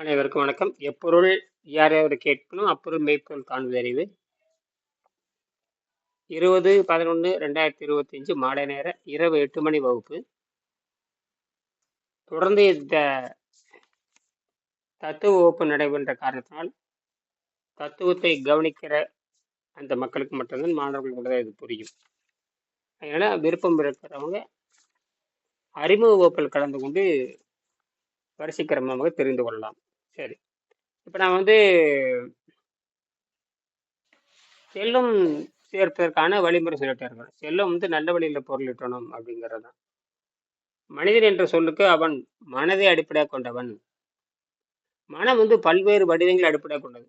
அனைவருக்கும் வணக்கம். எப்பொருள் யார் யார் கேட்கணும் அப்பொருள் மெய்ப்பொருள் காண்பது அறிவு. இருபது பதினொன்று ரெண்டாயிரத்தி இருபத்தஞ்சு மாலை நேர இரவு எட்டு மணி வகுப்பு. தொடர்ந்து இந்த தத்துவ வகுப்பு நடைபெற்ற காரணத்தினால் தத்துவத்தை கவனிக்கிற அந்த மக்களுக்கு மட்டும்தான் மாணவர்களுக்கு மட்டும்தான் இது புரியும். அதனால் விருப்பம் இருக்கிறவங்க அறிமுக வகுப்பில் கலந்து கொண்டு வரிசை கிரமமாக தெரிந்து கொள்ளலாம். சரி. இப்போ நான் வந்து செல்லும் சேர்ப்பதற்கான வழிமுறை சொல்லிட்டு இருக்கிறேன் செல்லும் வந்து நல்ல வழியில் பொருளிட்டணும் அப்படிங்கிறது தான். மனிதன் என்ற சொல்லுக்கு அவன் மனதை அடிப்படையாக கொண்டவன். மனம் வந்து பல்வேறு வடிவங்களை அடிப்படையாக கொண்டது.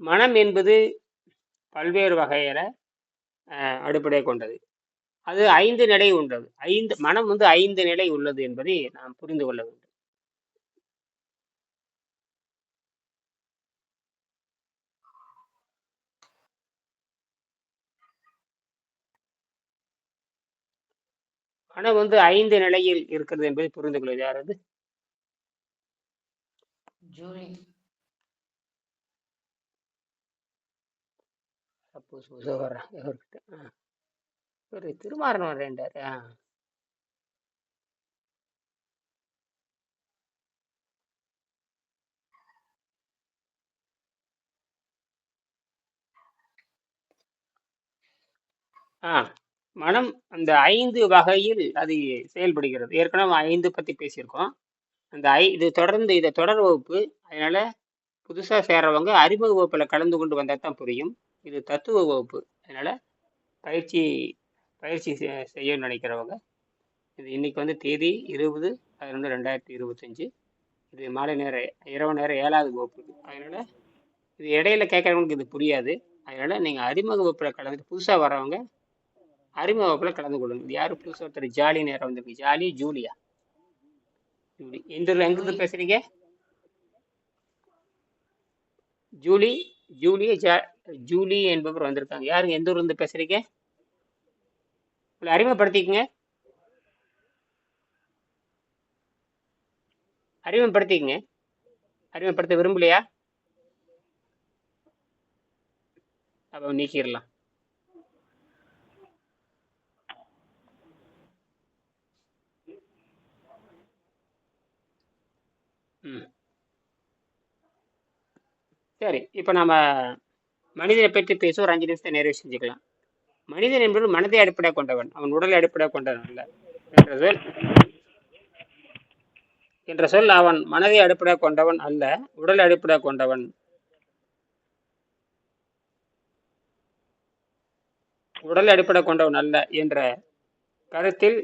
மனம் என்பது பல்வேறு வகையில அடிப்படை கொண்டது. அது ஐந்து நிலை உண்டது. ஐந்து மனம் வந்து ஐந்து நிலை உள்ளது என்பதை நாம் புரிந்து கொள்ள வேண்டும். மனம் வந்து ஐந்து நிலையில் இருக்கிறது என்பதை புரிந்து கொள்வது யாரது ஜூலி சப்போஸ் ஆ. ஒரு திருமாறன் வரேன்டாரு ஆ. ஆ. மனம் அந்த ஐந்து வகையில் அது செயல்படுகிறது. ஏற்கனவே ஐந்து பற்றி பேசியிருக்கோம். அந்த ஐ இது தொடர்ந்து இதை தொடர் வகுப்பு. அதனால புதுசாக சேர்றவங்க அறிமுக வகுப்பில் கலந்து கொண்டு வந்தால் தான் புரியும். இது தத்துவ வகுப்பு. அதனால பயிற்சி பயிற்சி செய்யணும்னு நினைக்கிறவங்க இது இன்னைக்கு வந்து தேதி இருபது பதினொன்று ரெண்டாயிரத்தி இருபத்தஞ்சி. இது மாலை நேர இரவு நேரம் ஏழாவது வகுப்பு. அதனால் இது இடையில கேட்குறவங்களுக்கு இது புரியாது. அதனால் நீங்கள் அறிமுக வகுப்பில் கலந்துட்டு புதுசாக வரவங்க அறிமுக வகுப்பில் கலந்து கொள்ளுங்க. இது யார் புதுசாக ஒருத்தர் ஜாலி நேரம் வந்திருக்கு ஜாலி ஜூலியா. ஜூலி. எந்த ஊரில் எங்கேருந்து பேசுகிறீங்க ஜூலி ஜூலி ஜா ஜூலி என்பவர் வந்திருக்காங்க. யாருங்க? எந்த ஊர்லேருந்து பேசுகிறீங்க உங்களை அறிமுகப்படுத்திக்கங்க. அறிமுகப்படுத்திக்கங்க. அறிமுகப்படுத்த விரும்பலையா? அப்போ நீக்கிடலாம். ம். சரி இப்போ நம்ம மனிதனை பற்றி பேச ஒரு அஞ்சு நிமிஷத்தை நிறைவு செஞ்சுக்கலாம். மனிதன் என்பது மனதை அடிப்படை கொண்டவன். அவன் உடலை அடிப்படை கொண்டவன் அல்ல. என்ற சொல் என்ற சொல் அவன் மனதை அடிப்படை கொண்டவன் அல்ல உடலை அடிப்படை கொண்டவன். உடலை அடிப்படை கொண்டவன் அல்ல என்ற கருத்தில்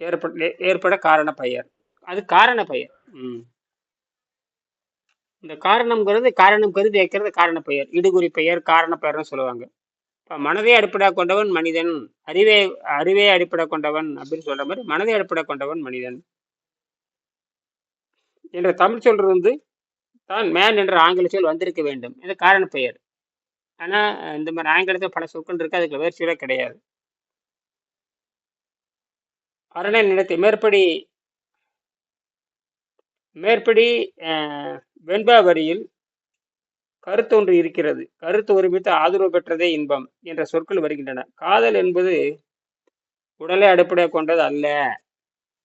ஏற்பட ஏற்பட காரண பெயர். அது காரண பெயர். இந்த காரணம்ங்கிறது காரணம் கருதி வைக்கிறது காரண பெயர். இடுகுறி பெயர் காரண பெயர்னு சொல்லுவாங்க. இப்போ மனதை அடிப்படையாக கொண்டவன் மனிதன் அறிவை அறிவை அடிப்படை கொண்டவன் அப்படின்னு சொல்ற மாதிரி மனதை அடிப்படை கொண்டவன் மனிதன். என்ற தமிழ் சொல் வந்து தான் மேன் என்ற ஆங்கில சொல் வந்திருக்க வேண்டும். இது காரண பெயர். ஆனால் இந்த மாதிரி ஆங்கிலத்தில் பல சொற்கள் இருக்கு அதுக்கு வேர்ச்சியோட கிடையாது. அரணை நிலத்தை மேற்படி மேற்படி வெண்பா வரியில் கருத்து ஒன்று இருக்கிறது. கருத்து ஒருமித்து ஆதரவு பெற்றதே இன்பம் என்ற சொற்கள் வருகின்றன. காதல் என்பது உடலை அடிப்படையாக கொண்டது அல்ல.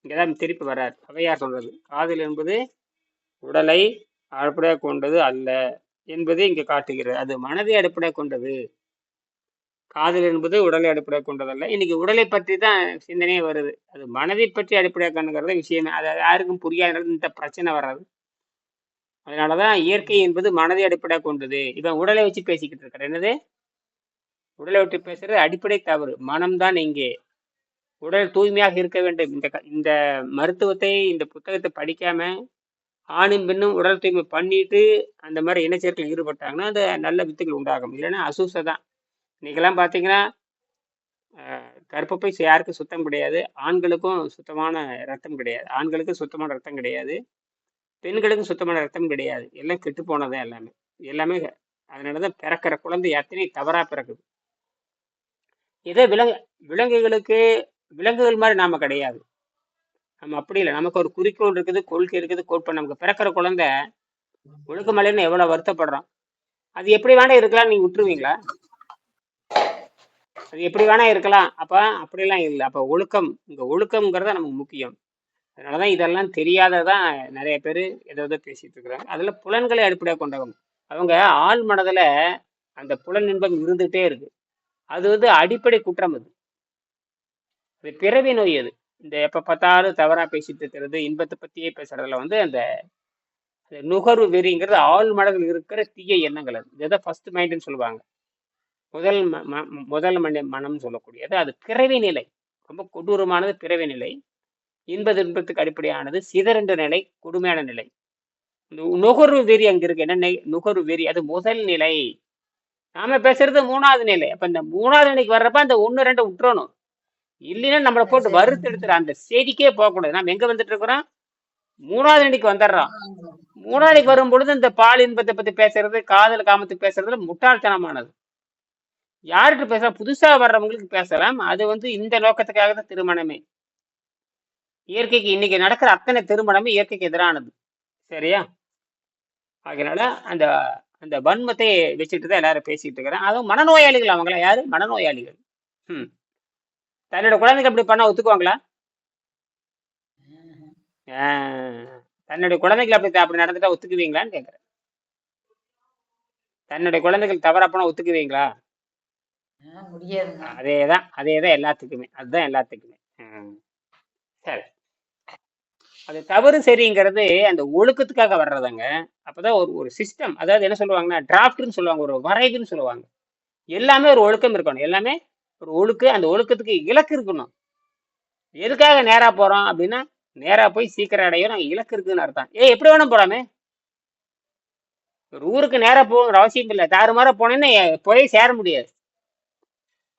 இங்கேதான் திருப்பி வரார் அவையார் சொல்றது. காதல் என்பது உடலை அடிப்படையாக கொண்டது அல்ல என்பதை இங்கே காட்டுகிறது அது மனதை அடிப்படையாக கொண்டது. காதல் என்பது உடலை அடிப்படையாக கொண்டதல்ல இன்னைக்கு உடலை பற்றி தான் சிந்தனையே வருது. அது மனதை பற்றி அடிப்படையாக கண்டுங்கிறத விஷயமே. அது யாருக்கும் புரியாத இந்த பிரச்சனை வராது அதனாலதான் இயற்கை என்பது மனதை அடிப்படையாக கொண்டது. இவன் உடலை வச்சு பேசிக்கிட்டு இருக்கிற என்னது? உடலை விட்டு பேசுறது அடிப்படை தவறு. மனம்தான் இங்கே. உடல் தூய்மையாக இருக்க வேண்டும். இந்த க- இந்த மருத்துவத்தை இந்த புத்தகத்தை படிக்காம ஆணும் பெண்ணும் உடல் தூய்மை பண்ணிட்டு அந்த மாதிரி இனச்சேர்க்கையில் ஈடுபட்டாங்கன்னா அது நல்ல வித்துகள் உண்டாகும். இல்லைன்னா அசூசை தான். இன்னைக்கெல்லாம் பார்த்தீங்கன்னா கற்பப்பை யாருக்கும் சுத்தம் கிடையாது. ஆண்களுக்கும் சுத்தமான ரத்தம் கிடையாது. ஆண்களுக்கும் சுத்தமான ரத்தம் கிடையாது. பெண்களுக்கும் சுத்தமான ரத்தம் கிடையாது. எல்லாம் கெட்டு போனதே எல்லாமே. எல்லாமே அதனாலதான் பிறக்கிற குழந்தை எத்தனை தவறா பிறக்குது. இதே விலங்கு விலங்குகளுக்கு விலங்குகள் மாதிரி நாம கிடையாது. நம்ம அப்படி இல்லை. நமக்கு ஒரு குறிக்கோள் இருக்குது கொள்கை இருக்குது கோட்பை நமக்கு பிறக்கிற குழந்தை ஒழுக்க மலைன்னு எவ்வளவு வருத்தப்படுறோம் அது எப்படி வேணா இருக்கலாம். நீங்க விட்டுருவீங்களா? அது எப்படி வேணா இருக்கலாம். அப்ப அப்படிலாம் இல்லை. அப்ப ஒழுக்கம் இங்க ஒழுக்கம்ங்கிறத நமக்கு முக்கியம். அதனாலதான் இதெல்லாம் தெரியாததான் நிறைய பேர் ஏதோ பேசிட்டு இருக்கிறாங்க. அதில் புலன்களை அடிப்படையாக கொண்டவங்க. அவங்க ஆள் மனதில் அந்த புலன் இன்பம் இருந்துகிட்டே இருக்கு. அது வந்து அடிப்படை குற்றம் அது. அது பிறவி நோய் அது. இந்த எப்போ பார்த்தாலும் தவறாக பேசிட்டு இருக்கிறது இன்பத்தை பற்றியே பேசுறதுல வந்து அந்த அந்த நுகர்வு வெறிங்கிறது ஆள் மனதில் இருக்கிற தீய எண்ணங்கள் அது. இதை ஃபர்ஸ்ட் மைண்டுன்னு சொல்லுவாங்க. முதல் ம- ம- முதல் மணி மனம்னு சொல்லக்கூடியது. அது பிறவி நிலை. ரொம்ப கொடூரமானது பிறவி நிலை. இன்ப துன்பத்துக்கு அடிப்படையானது சிதறன்ற நிலை கொடுமையான நிலை. நுகர்வு வெறி அங்க இருக்கு. என்ன நுகர்வு வெறி. அது முதல் நிலை. நாம பேசுறது மூணாவது நிலை. அப்ப இந்த மூணாவது நிலைக்கு வர்றப்ப அந்த ஒண்ணு ரெண்டு விட்டுறணும். இல்லைன்னா நம்மளை போட்டு வறுத்து எடுத்துற அந்த செய்திக்கே போகக்கூடாது. நம்ம எங்க வந்துட்டு இருக்கிறோம்? மூணாவது நிலைக்கு வந்துடுறோம். மூணாவது நிலைக்கு வரும் பொழுது இந்த பால் இன்பத்தை பத்தி பேசுறது காதல் காமத்துக்கு பேசுறதுல முட்டாள்தனமானது. யார்கிட்ட பேசலாம்? புதுசா வர்றவங்களுக்கு பேசலாம். அது வந்து இந்த நோக்கத்துக்காக தான் திருமணமே. இயற்கைக்கு இன்னைக்கு நடக்கிற அத்தனை திருமணமே இயற்கைக்கு எதிரானது. சரியா? அதனால அந்த அந்த வன்மத்தை வச்சுட்டு தான் எல்லாரும் பேசிட்டு இருக்கிறேன். அதுவும் மனநோயாளிகள் அவங்களா? யாரு? மனநோயாளிகள். ம் தன்னோட குழந்தைங்க அப்படி பண்ணா ஒத்துக்குவாங்களா? தன்னுடைய குழந்தைகள் அப்படி அப்படி நடந்துட்டா ஒத்துக்குவீங்களான்னு கேட்குறேன் தன்னுடைய குழந்தைகள் தவறா போனா ஒத்துக்குவீங்களா? ஆ, முடியாதுங்க அதே தான் அதே தான் எல்லாத்துக்குமே. அதுதான் எல்லாத்துக்குமே. சரி. அது தவறு சரிங்கிறது அந்த ஒழுக்கத்துக்காக வர்றதாங்க. அப்போதான் ஒரு ஒரு சிஸ்டம் அதாவது என்ன சொல்லுவாங்கன்னா டிராஃப்ட்னு சொல்லுவாங்க ஒரு வரைவுன்னு சொல்லுவாங்க. எல்லாமே ஒரு ஒழுக்கம் இருக்கணும். எல்லாமே ஒரு ஒழுக்கு அந்த ஒழுக்கத்துக்கு இலக்கு இருக்கணும். எதுக்காக நேராக போகிறோம் அப்படின்னா நேராக போய் சீக்கிரம் அடையும் நாங்கள் இலக்கு இருக்குன்னு அர்த்தம். ஏ எப்படி வேணும் போகிறாமே ஒரு ஊருக்கு நேராக போகணுங்கிற அவசியம் இல்லை. தாறுமாறா போனேன்னா போய் சேர முடியாது.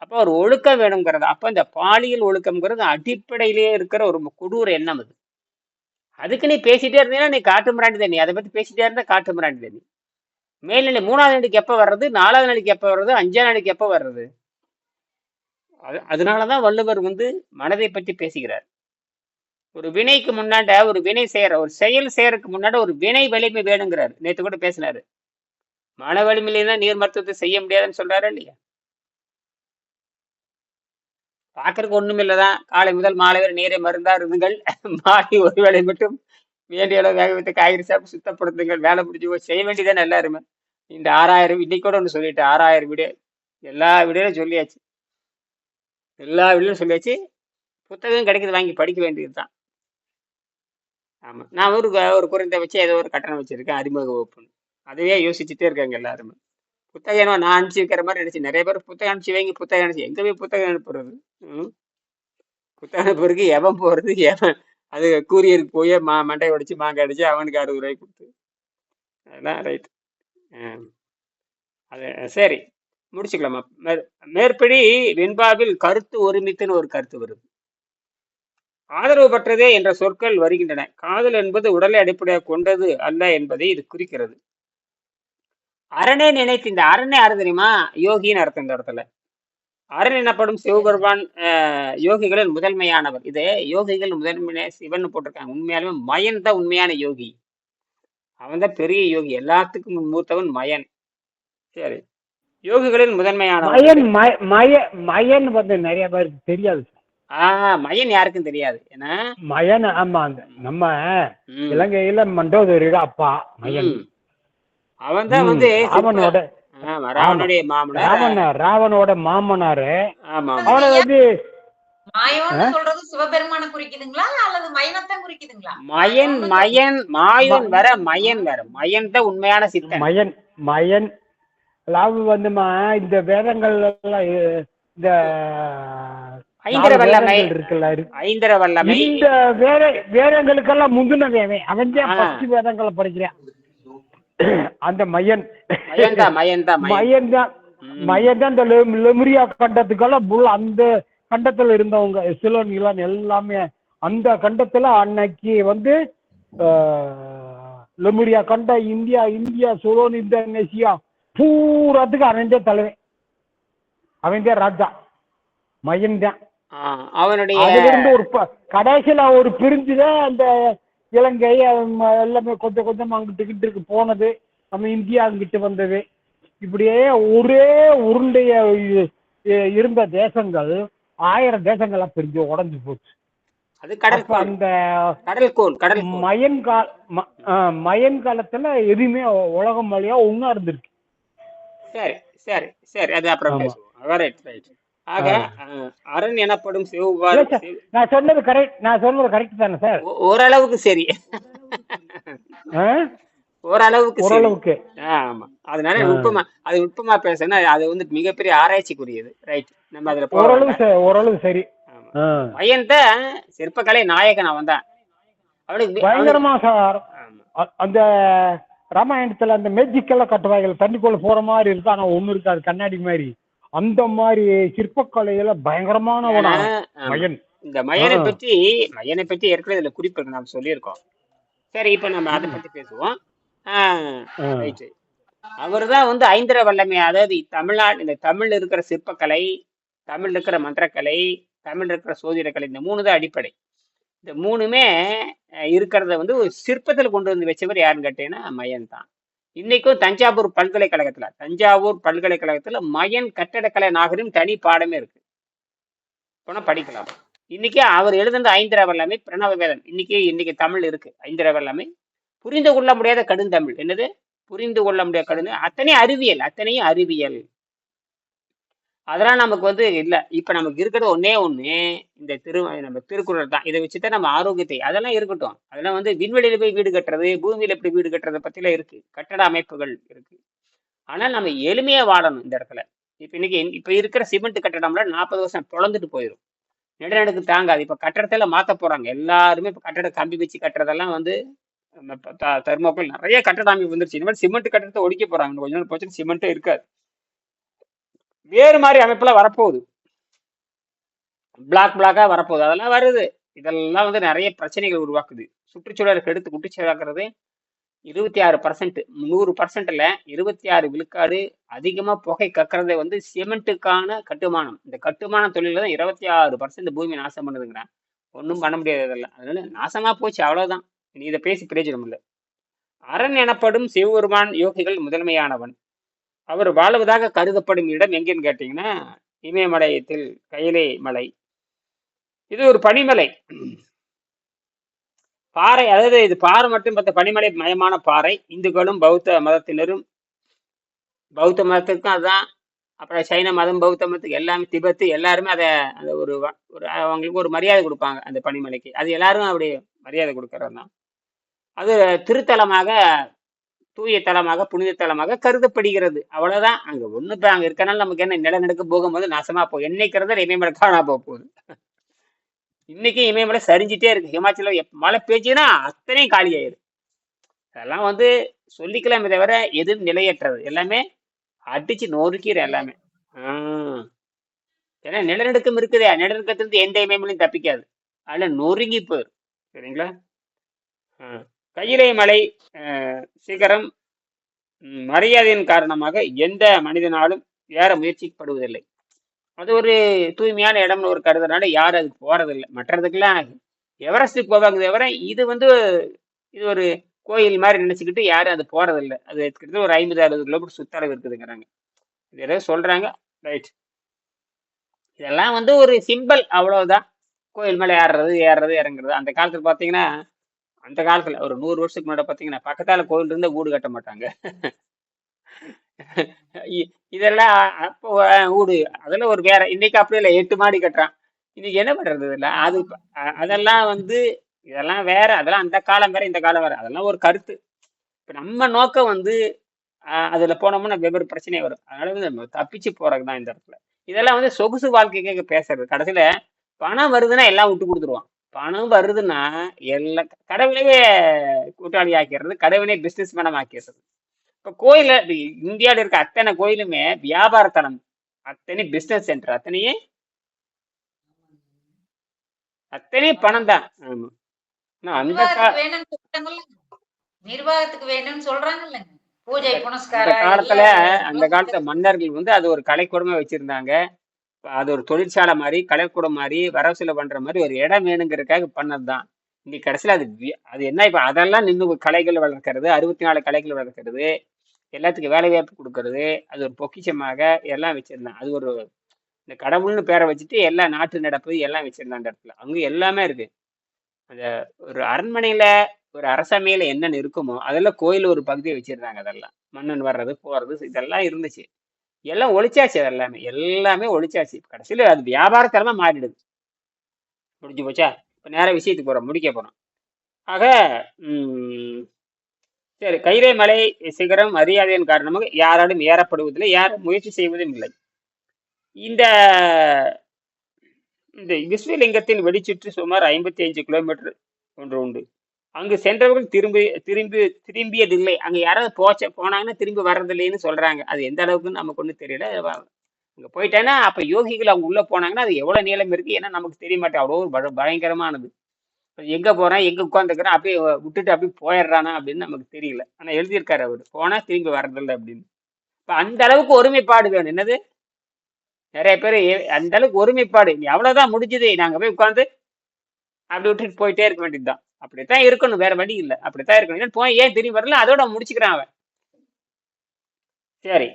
அப்போ ஒரு ஒழுக்கம் வேணுங்கிறது அப்போ இந்த பாலியல் ஒழுக்கம்ங்கிறது அடிப்படையிலேயே இருக்கிற ஒரு கொடூர எண்ணம் அது. அதுக்கு நீ பேசிட்டே இருந்தீங்கன்னா நீ காட்டு மிராண்டி தான் நீ அதை பத்தி பேசிட்டே இருந்தா காட்டு மிராண்டி தான் நீ மேல்நிலை மூணாவது நாளைக்கு எப்போ வர்றது? நாலாவது நாளைக்கு எப்போ வர்றது? அஞ்சாவது நாளைக்கு எப்போ வர்றது? அது அதனாலதான் வள்ளுவர் வந்து மனதை பற்றி பேசுகிறார். ஒரு வினைக்கு முன்னாண்ட ஒரு வினை செய்யற ஒரு செயல் செய்யறதுக்கு முன்னாடி ஒரு வினை வலிமை வேணுங்கிறார். நேற்று கூட பேசினாரு. மன வலிமையில நீர் மருத்துவத்தை செய்ய முடியாதுன்னு சொல்றாரு இல்லையா? பார்க்கறதுக்கு ஒண்ணும் இல்லதான். காலை முதல் மாலை வரை நீரை மருந்தா இருந்துங்கள். மாலை ஒரு வேலை மட்டும் வேண்டிய அளவு வேக வைத்து காய்கறி சாப்பிட்டு சுத்தப்படுத்துங்கள். வேலை முடிஞ்சு செய்ய வேண்டியதான் எல்லாருமே இந்த ஆறாயிரம் இன்னைக்கு கூட ஒன்று சொல்லிட்டு ஆறாயிரம் வீடியோ எல்லா வீடியோலையும் சொல்லியாச்சு. எல்லா வீடியோலையும் சொல்லியாச்சு. புத்தகம் கிடைக்கிறது வாங்கி படிக்க வேண்டியது தான் ஆமாம் நான் ஒரு ஒரு குறைந்த வச்சு ஏதோ ஒரு கட்டணம் வச்சுருக்கேன். அறிமுக வகுப்புன்னு. அதுவே யோசிச்சுட்டே இருக்காங்க எல்லாருமே. புத்தகம் நான் அனுப்பிச்சுக்கிற மாதிரி நினைச்சு நிறைய பேர் புத்தகம் அனுப்பிச்சு வைங்க புத்தகம் அனுப்பிச்சு. எங்க போய் புத்தகம் அனுப்புறது? ம்? புத்தகம் அனுப்புறதுக்கு எவன் போறது? எவன்? அது கூரியருக்கு போய் மா மண்டை உடைச்சு மாங்காய் அடிச்சு அவனுக்கு அறுபது ரூபாய் கொடுத்து. அதெல்லாம் ரைட் அது சரி. முடிச்சுக்கலாமா? மேற்- மேற்படி வெண்பாவில் கருத்து ஒருமித்துன்னு ஒரு கருத்து வருது ஆதரவு பெற்றதே என்ற சொற்கள் வருகின்றன. காதல் என்பது உடலை அடிப்படையாக கொண்டது அல்ல என்பதை இது குறிக்கிறது. அரணே நினைத்து இந்த அரணே யாரு தெரியுமா? யோகின்னு அர்த்தம் இந்த இடத்துல. அரண் எனப்படும் சிவபெருமான் அஹ், யோகிகளில் முதன்மையானவர். இது யோகிகள் முதன்மையான சிவன் போட்டிருக்காங்க. உண்மையாலுமே மயன் தான் உண்மையான யோகி. அவன் தான் பெரிய யோகி. எல்லாத்துக்கும் மூத்தவன் மயன். சரி. யோகிகளில் முதன்மையானவர். மயன் மய- மய மயன் வந்து நிறைய பேருக்கு தெரியாது. ஆஹ் மயன் யாருக்கும் தெரியாது. ஏன்னா மயன் ஆமா நம்ம இலங்கையில மண்டோதரியோட அப்பா மயன். அவன் தான் வந்து ராவனோட ஆமா, ராவனுடைய மாமனார். ராவண ராவனோட மாமனாரு. அவனை வந்து மாயோன்னு சொல்றது சிவபெருமான குறிக்குதுங்களா? அல்லது மயனத்தான் குறிக்குதுங்களா? மயன் மயன் மாயன் வர மயன் வர. மயன் தான் உண்மையான சித்தன். மயன் மயன். அதாவது வந்துமா இந்த வேதங்கள் எல்லாம் இந்த ஐந்திர வல்லமை. இருக்குல்ல இருக்கு. ஐந்திர வல்லமை. இந்த வேத வேதங்களுக்கெல்லாம் முந்தினவே அவன் தான் வேதங்களை படிக்கிறான். அந்த மயன். மயன் தான் மயன். தான் மயன் தான் இந்த லெமுரியா கண்டத்துக்கெல்லாம் புல் அந்த கண்டத்துல இருந்தவங்க சிலோன் இலான் எல்லாமே அந்த கண்டத்துல அன்னைக்கு வந்து லெமுரியா கண்ட இந்தியா இந்தியா சுலோன் இந்தோனேசியா பூராத்துக்கு அவன் தான் தலைவன். அவன் தான் ராஜா. மயன் தான் அவனுடைய ஒரு கடைசியில ஒரு பிரிஞ்சுதான் அந்த இலங்கை எல்லாமே கொஞ்சம் கொஞ்சம் அங்கிட்டு இங்கிட்டு போனது. நம்ம இந்தியா அங்கிட்டு வந்தது. இப்படியே ஒரே உருண்டைய இருந்த தேசங்கள் ஆயிரம் தேசங்களா பிரிஞ்சு உடைஞ்சு போச்சு. அந்த மயன் கால மயன் காலத்துல எதுவுமே உலகம் வழியா ஒன்னா இருந்திருக்கு. சரி சரி சரி. அது அப்புறம் ஆக அரண் எனப்படும் சார், நான் சொன்னது கரெக்ட் நான் சொன்னது கரெக்ட் தானே சார். ஓரளவுக்கு சரி? ஓரளவுக்கு. ஓரளவுக்கு ஆமா. அதனால. நுட்பமா அது நுட்பமா பேசுனா அது வந்து மிகப்பெரிய ஆராய்ச்சிக்குரியது. ரைட் நம்ம அதுல ஓரளவு ஓரளவு சரி. ஆமா. ஆ. பையன் தான் சிற்பக்கலை நாயகன் அவன் தான் அவனுக்கு பயங்கரமா சார். அந்த ராமாயணத்துல அந்த மேஜிக் எல்லாம் கட்டுவாங்க தண்ணிக்குள்ள போற மாதிரி இருக்கு ஆனா ஒண்ணு இருக்காது கண்ணாடி மாதிரி. அந்த மாதிரி சிற்பக்கலையில ஆமா. மயன். இந்த மயனை. பற்றி மயனை பற்றி ஏற்கனவே இதுல குறிப்பு நாம் சொல்லியிருக்கோம். சரி இப்ப நம்ம அதை பத்தி பேசுவோம். அவர் தான் வந்து ஐந்திர வல்லமை அதாவது தமிழ்நாடு இந்த தமிழ்ல இருக்கிற சிற்பக்கலை தமிழ்ல இருக்கிற மந்திரக்கலை தமிழ்ல இருக்கிற சோதிடக்கலை இந்த மூணு தான் அடிப்படை. இந்த மூணுமே இருக்கிறத வந்து ஒரு சிற்பத்தில் கொண்டு வந்து வச்சவர் யாருன்னு கேட்டீங்கன்னா மயன் தான். இன்னைக்கும் தஞ்சாவூர் பல்கலைக்கழகத்துல தஞ்சாவூர் பல்கலைக்கழகத்துல மயன் கட்டடக்கலை நாகரிகம் தனி பாடமே இருக்கு. போனா படிக்கலாம். இன்னைக்கு அவர் எழுதுன ஐந்திர எல்லாமே பிரணவ வேதம். இன்னைக்கு இன்னைக்கு தமிழ் இருக்கு ஐந்திர எல்லாமே புரிந்து கொள்ள முடியாத கடுந்தமிழ். என்னது? புரிந்து கொள்ள முடியாத கடுந்து அத்தனை அறிவியல் அத்தனையும் அறிவியல். அதெல்லாம் நமக்கு வந்து இல்லை. இப்போ நமக்கு இருக்கிறது ஒன்றே ஒன்று இந்த திரு நம்ம திருக்குறள் தான். இதை வச்சுதான் நம்ம ஆரோக்கியத்தை அதெல்லாம் இருக்கட்டும். அதெல்லாம் வந்து விண்வெளியில போய் வீடு கட்டுறது பூமியில எப்படி வீடு கட்டுறதை பற்றிலாம் இருக்கு. கட்டட அமைப்புகள் இருக்கு. ஆனால் நம்ம எளிமையாக வாழணும் இந்த இடத்துல. இப்போ இன்னைக்கு இப்போ இருக்கிற சிமெண்ட் கட்டடம்லாம் நாற்பது வருஷம் பிளந்துட்டு போயிடும் நெடுநடுக்கு தாங்காது. இப்போ கட்டடத்தில் மாற்ற போகிறாங்க எல்லாருமே இப்போ கட்டட கம்பி வச்சு கட்டுறதெல்லாம் வந்து நம்ம த- நிறைய கட்டட அமைப்பு வந்துருச்சு. இனிமேல் சிமெண்ட் கட்டடத்தை ஒடிக்க போகிறாங்க கொஞ்ச நாள் போச்சு சிமெண்ட்டே இருக்காது. வேறு மாதிரி அமைப்புல வரப்போகுது. பிளாக் பிளாக்கா வரப்போகுது. அதெல்லாம் வருது. இதெல்லாம் வந்து நிறைய பிரச்சனைகள் உருவாக்குது. சுற்றுச்சூழலுக்கு எடுத்து குட்டிச்சலாக்குறது இருபத்தி ஆறு பர்சன்ட் நூறு பர்சன்ட்ல இருபத்தி ஆறு விழுக்காடு அதிகமா புகை கக்கறதை வந்து சிமெண்ட்டுக்கான கட்டுமானம். இந்த கட்டுமான தொழில தான் இருபத்தி ஆறு பர்சன்ட் பூமி நாசம் பண்ணுதுங்கிறான். ஒன்றும் பண்ண முடியாது இதெல்லாம் அதனால நாசமா போச்சு அவ்வளவுதான். நீ இதை பேசி பிரயோஜனம் இல்லை. அரண் எனப்படும் சிவபெருமான் யோகிகள் முதன்மையானவன். அவர் வாழ்வதாக கருதப்படும் இடம் எங்கேன்னு கேட்டீங்கன்னா இமயமலையத்தில் கையிலே மலை. இது ஒரு பனிமலை. பாறை அதாவது இது பாறை மட்டும் பார்த்த பனிமலை மயமான பாறை. இந்துக்களும் பௌத்த மதத்தினரும் பௌத்த மதத்துக்கும் அதுதான் அப்புறம் சைன மதம் பௌத்த மதத்துக்கு எல்லாமே திபெத்து எல்லாருமே அதை அந்த ஒரு ஒரு அவங்களுக்கு ஒரு மரியாதை கொடுப்பாங்க அந்த பனிமலைக்கு. அது எல்லாரும் அப்படி மரியாதை கொடுக்கறது தான் அது திருத்தலமாக தூய தலமாக புனித தலமாக கருதப்படுகிறது. அவ்வளவுதான். அங்க ஒண்ணு இப்ப அங்க இருக்கனால நமக்கு என்ன நிலநடுக்க போகும்போது நாசமா போ என்னைக்கிறத இமயமலை காணா போக போகுது. இன்னைக்கு இமயமலை சரிஞ்சிட்டே இருக்கு. ஹிமாச்சல மழை பேச்சுன்னா அத்தனையும் காலியாயிரும். அதெல்லாம் வந்து சொல்லிக்கலாமே தவிர எதுவும் நிலையற்றது. எல்லாமே அடிச்சு நொறுக்கிற எல்லாமே. ஆஹ் ஏன்னா நிலநடுக்கம் இருக்குதே. நிலநடுக்கத்திலிருந்து எந்த இமயமலையும் தப்பிக்காது. அதுல நொறுங்கி போயிரும். சரிங்களா? ஆஹ் கையிலை மலை சிகரம் மரியாதையின் காரணமாக எந்த மனிதனாலும் ஏற முயற்சிக்கப்படுவதில்லை. அது ஒரு தூய்மையான இடம்னு ஒரு கருதுனால யாரும் அதுக்கு போறதில்லை. மற்றதுக்கெல்லாம் எவரெஸ்ட்டுக்கு போவாங்க தவிர இது வந்து இது ஒரு கோயில் மாதிரி நினைச்சுக்கிட்டு யாரும் அது போறதில்லை. அது கிட்டத்தட்ட ஒரு ஐம்பது அறுபது கிலோமீட்டர் சுத்தளவு இருக்குதுங்கிறாங்க. இது ஏதோ சொல்றாங்க. ரைட். இதெல்லாம் வந்து ஒரு சிம்பிள் அவ்வளவுதான். கோயில் மேலே ஏறுறது ஏறுறது இறங்குறது. அந்த காலத்தில் பார்த்தீங்கன்னா அந்த காலத்துல ஒரு நூறு வருஷத்துக்கு முன்னாடி பாத்தீங்கன்னா பக்கத்தால கோயில் இருந்தா வீடு கட்ட மாட்டாங்க. இ- இதெல்லாம் அப்போ வீடு. அதெல்லாம் ஒரு வேற இன்னைக்கு அப்படி இல்லை எட்டு மாடி கட்டுறான். இன்னைக்கு என்ன பண்றது இதெல்லாம் அது அதெல்லாம் வந்து இதெல்லாம் வேற அதெல்லாம் அந்த காலம் வேற இந்த காலம் வேற. அதெல்லாம் ஒரு கருத்து. இப்போ நம்ம நோக்கம் வந்து அதுல போனோம்னா வெவ்வேறு பிரச்சனை வரும். அதனால வந்து நம்ம தப்பிச்சு போறதுதான் இந்த இடத்துல. இதெல்லாம் வந்து சொகுசு வாழ்க்கைக்கு பேசுறது. கடைசியில பணம் வருதுன்னா எல்லாம் விட்டு கொடுத்துருவான். பணம் வருதுன்னா எல்லா கடவுளையே கூட்டாளி ஆக்கிடுறது கடவுளே பிசினஸ் மேனம் ஆக்கிடுறது. இப்ப கோயில இந்தியாவில் இருக்க அத்தனை கோயிலுமே வியாபார அத்தனை பிசினஸ் சென்டர் அத்தனையே? அத்தனை பணம் தான் அந்த நிர்வாகத்துக்கு வேணும்னு சொல்றாங்கல்ல. பூஜை அந்த புனஸ்காரம் காலத்துல அந்த காலத்துல மன்னர்கள் வந்து அது ஒரு கலைக்கூடமா வச்சிருந்தாங்க. அது ஒரு தொழிற்சாலை மாதிரி கலைக்கூடம் மாதிரி வரவு பண்ணுற பண்ற மாதிரி ஒரு இடம் வேணுங்கிறதுக்காக பண்ணது தான் இன்னைக்கு கடைசியில் அது வி- அது என்ன இப்போ அதெல்லாம் நின்று கலைகள் வளர்க்கறது அறுபத்தி நாலு கலைகள் வளர்க்கறது எல்லாத்துக்கும் வேலை வாய்ப்பு கொடுக்கறது அது ஒரு பொக்கிஷமாக எல்லாம் வச்சிருந்தான். அது ஒரு இந்த கடவுள்னு பேரை வச்சுட்டு எல்லா நாட்டு நடப்பு எல்லாம் வச்சிருந்தான் அந்த இடத்துல. அங்க எல்லாமே இருக்கு. அந்த ஒரு அரண்மனையில ஒரு அரசமையில என்னென்ன இருக்குமோ அதெல்லாம் கோயில் ஒரு பகுதியை வச்சிருந்தாங்க அதெல்லாம். மன்னன் வர்றது போறது இதெல்லாம் இருந்துச்சு. எல்லாம் ஒழிச்சாச்சு அது எல்லாமே எல்லாமே ஒழிச்சாச்சு கடைசியில் அது வியாபாரத்தனமாக மாறிடுது. முடிஞ்சு போச்சா? இப்போ நேராக விஷயத்துக்கு போகிறோம் முடிக்க போகிறோம் ஆக சரி. கைரை மலை சிகரம் அறியாதையின் காரணமாக யாராலும் ஏறப்படுவதில்லை. யாரும் முயற்சி செய்வதும் இல்லை. இந்த இந்த விஸ்வலிங்கத்தின் வெடிச்சுற்று சுமார் ஐம்பத்தி அஞ்சு கிலோமீட்டர் ஒன்று உண்டு. அங்கு சென்றவர்கள் திரும்பி திரும்பி திரும்பியதில்லை. அங்கே யாராவது போச்ச போனாங்கன்னா திரும்பி வர்றதில்லைன்னு சொல்றாங்க. அது எந்த அளவுக்குன்னு நமக்கு ஒன்றும் தெரியல. அங்கே போயிட்டேன்னா அப்போ யோகிகள் அவங்க உள்ளே போனாங்கன்னா அது எவ்வளோ நீளம் இருக்குது ஏன்னா நமக்கு தெரிய மாட்டேன் அவ்வளோ ஒரு பயங்கரமானது. எங்கே போகிறேன் எங்கே உட்காந்துக்கிறேன் அப்படியே விட்டுட்டு அப்படியே போயிடுறானா அப்படின்னு நமக்கு தெரியல. ஆனால் எழுதியிருக்காரு அவர் போனால் திரும்பி வர்றதில்லை அப்படின்னு. இப்போ அந்த அளவுக்கு ஒருமைப்பாடு வேணும். என்னது? நிறைய பேர் அந்த அளவுக்கு ஒருமைப்பாடு. எவ்வளோதான் முடிஞ்சது. நாங்கள் போய் உட்காந்து அப்படி விட்டுட்டு போயிட்டே இருக்க வேண்டியதுதான். அப்படித்தான் இருக்கணும் வேற வழி இல்லை. அப்படித்தான் இருக்கணும். போய் ஏன் திரும்பி வரல? அதோட முடிச்சுக்கிறான் அவன். சரி.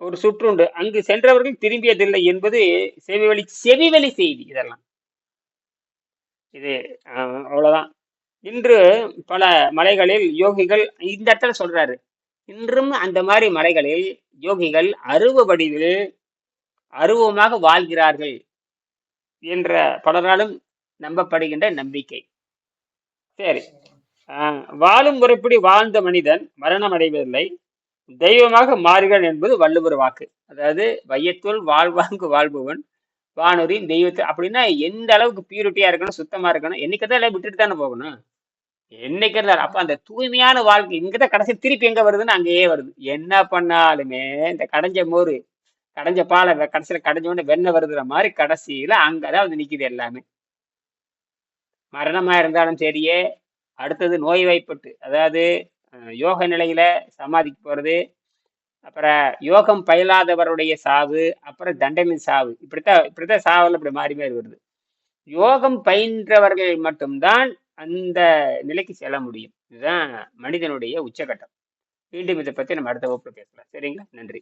ஒரு சுற்றுண்டு. அங்கு சென்றவர்கள் திரும்பியதில்லை என்பது செவிவழி செவிவழி செய்தி இதெல்லாம். இது ஆஹ், அவ்வளவுதான். இன்று பல மலைகளில் யோகிகள் இந்த இடத்துல சொல்றாரு. இன்றும் அந்த மாதிரி மலைகளில் யோகிகள் அருவ வடிவில் அருவமாக வாழ்கிறார்கள் என்ற பலராலும் நம்பப்படுகின்ற நம்பிக்கை. சரி. வாழும் முறைப்படி வாழ்ந்த மனிதன் மரணம் அடைவதில்லை தெய்வமாக மாறுகள் என்பது வள்ளுவர் வாக்கு. அதாவது வையத்துள் வாழ்வாங்கு வாழ்பவன் வானொரின் தெய்வத்தை அப்படின்னா எந்த அளவுக்கு பியூரிட்டியா இருக்கணும் சுத்தமா இருக்கணும் என்னைக்கு எல்லாம் விட்டுட்டு தானே போகணும்? என்னைக்கு இருந்தாலும் அப்ப அந்த தூய்மையான வாழ்க்கை இங்கதான் கடைசி திருப்பி எங்க வருதுன்னு அங்கேயே வருது. என்ன பண்ணாலுமே இந்த கடைஞ்ச மோர் கடைஞ்ச பாலை கடைசியில கடைஞ்ச உடனே வெண்ணெய் வருதுற மாதிரி கடைசியில அங்கதான் வந்து நிக்குது எல்லாமே. மரணமாக இருந்தாலும் சரியே அடுத்தது நோய் வாய்ப்பட்டு அதாவது யோக நிலையில் சமாதிக்கு போகிறது அப்புறம் யோகம் பயிலாதவருடைய சாவு அப்புறம் தண்டனை சாவு இப்படித்தான் இப்படித்தான் சாவில் இப்படி மாறி மாறி வருது. யோகம் பயின்றவர்கள் மட்டும்தான் அந்த நிலைக்கு செல்ல முடியும். இதுதான் மனிதனுடைய உச்சகட்டம். மீண்டும் இதை பற்றி நம்ம அடுத்த வகுப்பில் பேசலாம். சரிங்களா? நன்றி.